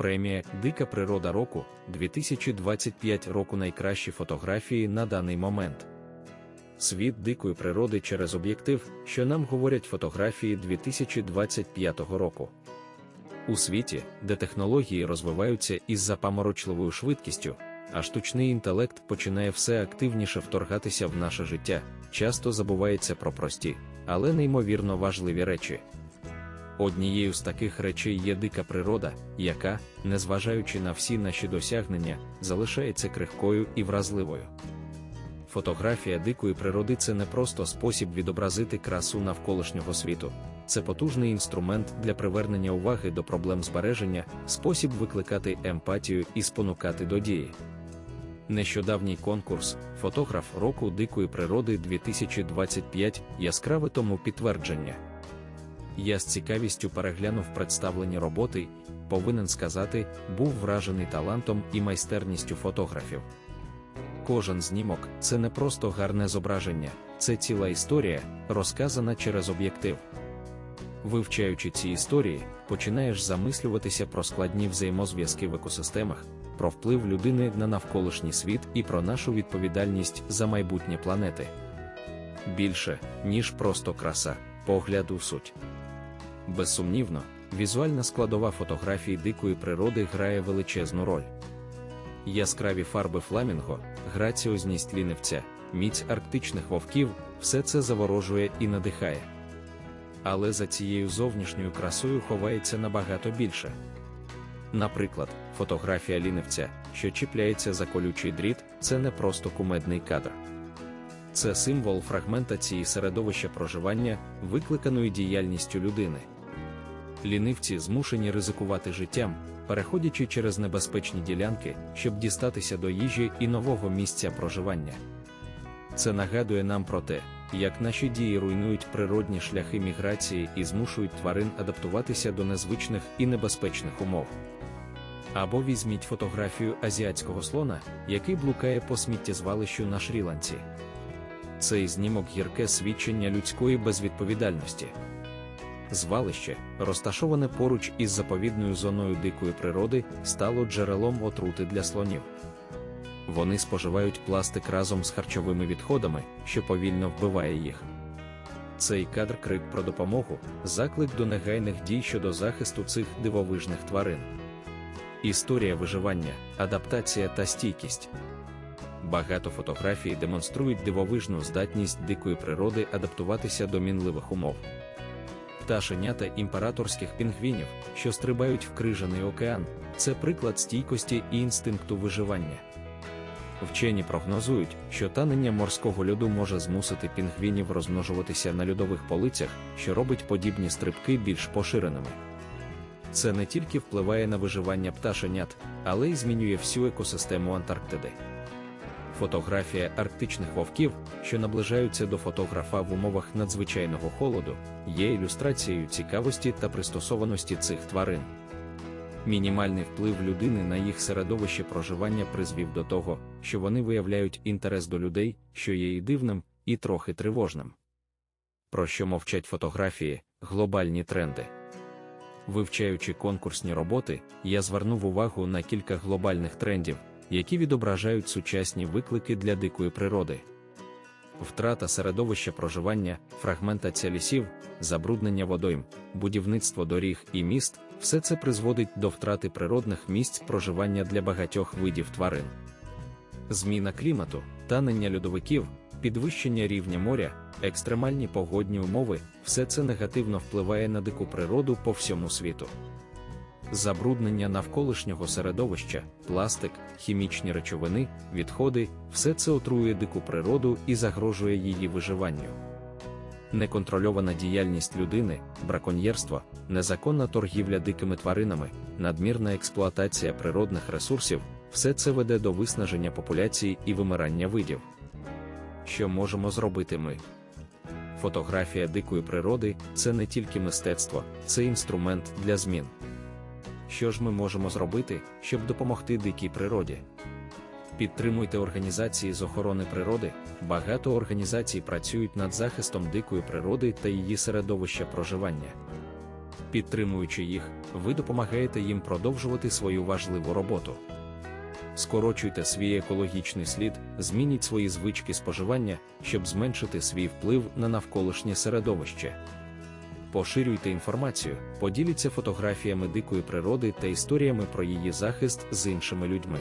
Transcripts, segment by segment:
Премія Дика природа року 2025 року найкращі фотографії на даний момент. Світ дикої природи через об'єктив, що нам говорять фотографії 2025 року. У світі, де технології розвиваються із запаморочливою швидкістю, а штучний інтелект починає все активніше вторгатися в наше життя, часто забувається про прості, але неймовірно важливі речі. Однією з таких речей є дика природа, яка, незважаючи на всі наші досягнення, залишається крихкою і вразливою. Фотографія дикої природи це не просто спосіб відобразити красу навколишнього світу, це потужний інструмент для привернення уваги до проблем збереження, спосіб викликати емпатію і спонукати до дії. Нещодавній конкурс Фотограф року дикої природи 2025 яскраве тому підтвердження. Я з цікавістю переглянув представлені роботи, повинен сказати, був вражений талантом і майстерністю фотографів. Кожен знімок це не просто гарне зображення, це ціла історія, розказана через об'єктив. Вивчаючи ці історії, починаєш замислюватися про складні взаємозв'язки в екосистемах, про вплив людини на навколишній світ і про нашу відповідальність за майбутнє планети. Більше, ніж просто краса, погляд у суть. Безсумнівно, візуальна складова фотографії дикої природи грає величезну роль. Яскраві фарби фламінго, граціозність лінивця, міць арктичних вовків все це заворожує і надихає. Але за цією зовнішньою красою ховається набагато більше. Наприклад, фотографія лінивця, що чіпляється за колючий дріт, це не просто кумедний кадр. Це символ фрагментації середовища проживання, викликаної діяльністю людини. Лінивці змушені ризикувати життям, переходячи через небезпечні ділянки, щоб дістатися до їжі і нового місця проживання. Це нагадує нам про те, як наші дії руйнують природні шляхи міграції і змушують тварин адаптуватися до незвичних і небезпечних умов. Або візьміть фотографію азіатського слона, який блукає по сміттєзвалищу на Шрі-Ланці. Цей знімок гірке свідчення людської безвідповідальності. Звалище, розташоване поруч із заповідною зоною дикої природи, стало джерелом отрути для слонів. Вони споживають пластик разом з харчовими відходами, що повільно вбиває їх. Цей кадр крик про допомогу, заклик до негайних дій щодо захисту цих дивовижних тварин. Історія виживання, адаптація та стійкість. Багато фотографій демонструють дивовижну здатність дикої природи адаптуватися до мінливих умов. Пташенята імператорських пінгвінів, що стрибають в крижаний океан, це приклад стійкості і інстинкту виживання. Вчені прогнозують, що танення морського льоду може змусити пінгвінів розмножуватися на льодових полицях, що робить подібні стрибки більш поширеними. Це не тільки впливає на виживання пташенят, але й змінює всю екосистему Антарктиди. Фотографія арктичних вовків, що наближаються до фотографа в умовах надзвичайного холоду, є ілюстрацією цікавості та пристосованості цих тварин. Мінімальний вплив людини на їх середовище проживання призвів до того, що вони виявляють інтерес до людей, що є і дивним, і трохи тривожним. Про що мовчать фотографії, глобальні тренди. Вивчаючи конкурсні роботи, я звернув увагу на кілька глобальних трендів, які відображають сучасні виклики для дикої природи. Втрата середовища проживання, фрагментація лісів, забруднення водойм, будівництво доріг і міст все це призводить до втрати природних місць проживання для багатьох видів тварин. Зміна клімату, танення льодовиків, підвищення рівня моря, екстремальні погодні умови все це негативно впливає на дику природу по всьому світу. Забруднення навколишнього середовища, пластик, хімічні речовини, відходи все це отрує дику природу і загрожує її виживанню. Неконтрольована діяльність людини, браконьєрство, незаконна торгівля дикими тваринами, надмірна експлуатація природних ресурсів все це веде до виснаження популяції і вимирання видів. Що можемо зробити ми? Фотографія дикої природи це не тільки мистецтво, це інструмент для змін. Що ж ми можемо зробити, щоб допомогти дикій природі? Підтримуйте організації з охорони природи. Багато організацій працюють над захистом дикої природи та її середовища проживання. Підтримуючи їх, ви допомагаєте їм продовжувати свою важливу роботу. Скорочуйте свій екологічний слід, змініть свої звички споживання, щоб зменшити свій вплив на навколишнє середовище. Поширюйте інформацію, поділіться фотографіями дикої природи та історіями про її захист з іншими людьми.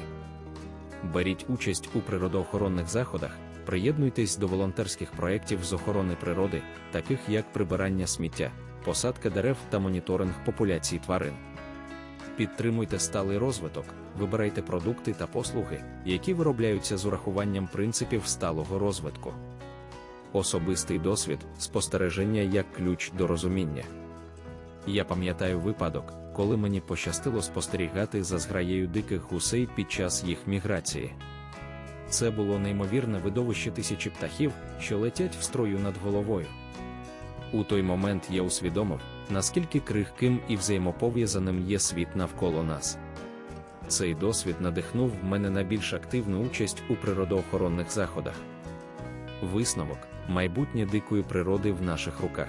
Беріть участь у природоохоронних заходах, приєднуйтесь до волонтерських проєктів з охорони природи, таких як прибирання сміття, посадка дерев та моніторинг популяції тварин. Підтримуйте сталий розвиток, вибирайте продукти та послуги, які виробляються з урахуванням принципів сталого розвитку. Особистий досвід спостереження як ключ до розуміння. Я пам'ятаю випадок, коли мені пощастило спостерігати за зграєю диких гусей під час їх міграції. Це було неймовірне видовище тисячі птахів, що летять в строю над головою. У той момент я усвідомив, наскільки крихким і взаємопов'язаним є світ навколо нас. Цей досвід надихнув мене на більш активну участь у природоохоронних заходах. Висновок майбутнє дикої природи в наших руках.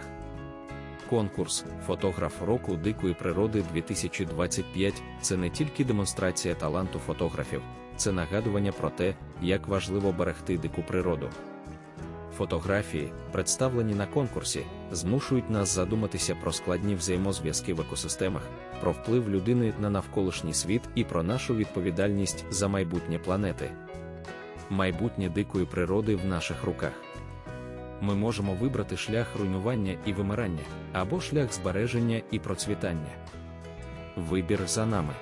Конкурс Фотограф року дикої природи 2025 це не тільки демонстрація таланту фотографів, це нагадування про те, як важливо берегти дику природу. Фотографії, представлені на конкурсі, змушують нас задуматися про складні взаємозв'язки в екосистемах, про вплив людини на навколишній світ і про нашу відповідальність за майбутнє планети. Майбутнє дикої природи в наших руках. Ми можемо вибрати шлях руйнування і вимирання або шлях збереження і процвітання. Вибір за нами.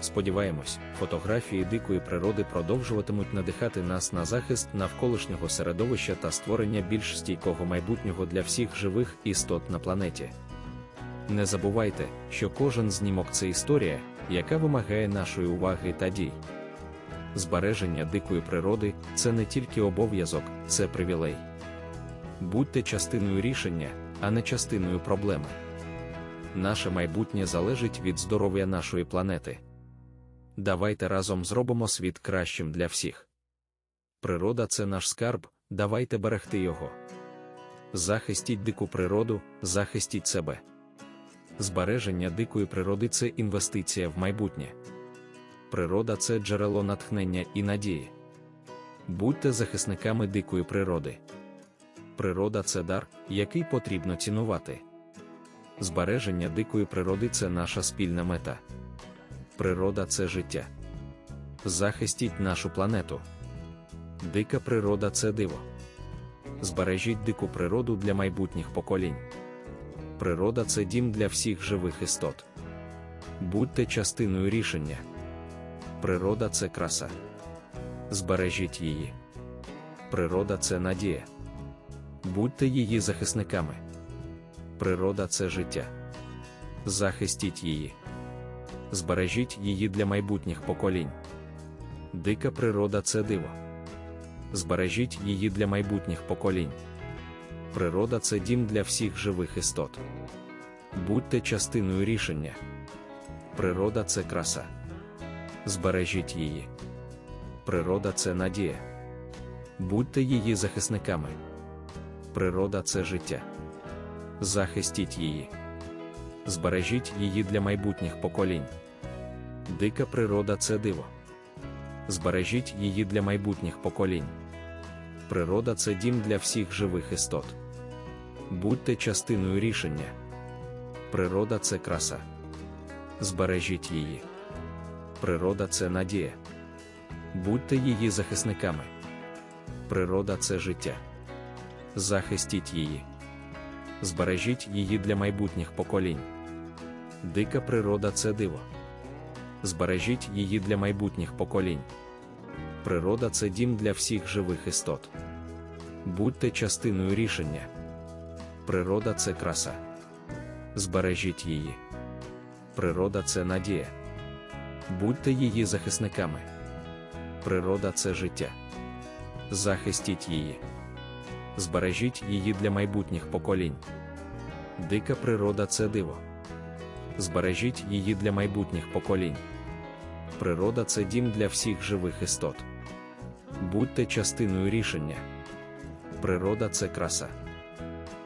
Сподіваємось, фотографії дикої природи продовжуватимуть надихати нас на захист навколишнього середовища та створення більш стійкого майбутнього для всіх живих істот на планеті. Не забувайте, що кожен знімок це історія, яка вимагає нашої уваги та дій. Збереження дикої природи це не тільки обов'язок, це привілей. Будьте частиною рішення, а не частиною проблеми. Наше майбутнє залежить від здоров'я нашої планети. Давайте разом зробимо світ кращим для всіх. Природа це наш скарб, давайте берегти його. Захистіть дику природу, захистіть себе. Збереження дикої природи це інвестиція в майбутнє. Природа це джерело натхнення і надії. Будьте захисниками дикої природи. Природа це дар, який потрібно цінувати. Збереження дикої природи це наша спільна мета. Природа це життя. Захистіть нашу планету. Дика природа це диво. Збережіть дику природу для майбутніх поколінь. Природа це дім для всіх живих істот. Будьте частиною рішення. Природа це краса. Збережіть її. Природа це надія. Будьте її захисниками. Природа це життя. Захистіть її. Збережіть її для майбутніх поколінь. Дика природа це диво. Збережіть її для майбутніх поколінь. Природа це дім для всіх живих істот. Будьте частиною рішення. Природа це краса. Збережіть її. Природа це надія. Будьте її захисниками. Природа це життя. Захистіть її. Збережіть її для майбутніх поколінь. Дика природа це диво. Збережіть її для майбутніх поколінь. Природа це дім для всіх живих істот. Будьте частиною рішення. Природа це краса. Збережіть її. Природа це надія. Будьте її захисниками. Природа це життя. Захистіть її. Збережіть її для майбутніх поколінь. Дика природа це диво. Збережіть її для майбутніх поколінь. Природа це дім для всіх живих істот. Будьте частиною рішення. Природа це краса. Збережіть її. Природа це надія. Будьте її захисниками. Природа це життя. Захистіть її. Збережіть її для майбутніх поколінь. Дика природа це диво. Збережіть її для майбутніх поколінь. Природа це дім для всіх живих істот. Будьте частиною рішення. Природа це краса.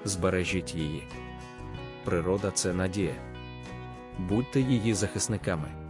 Збережіть її. природа це надія. Будьте її захисниками.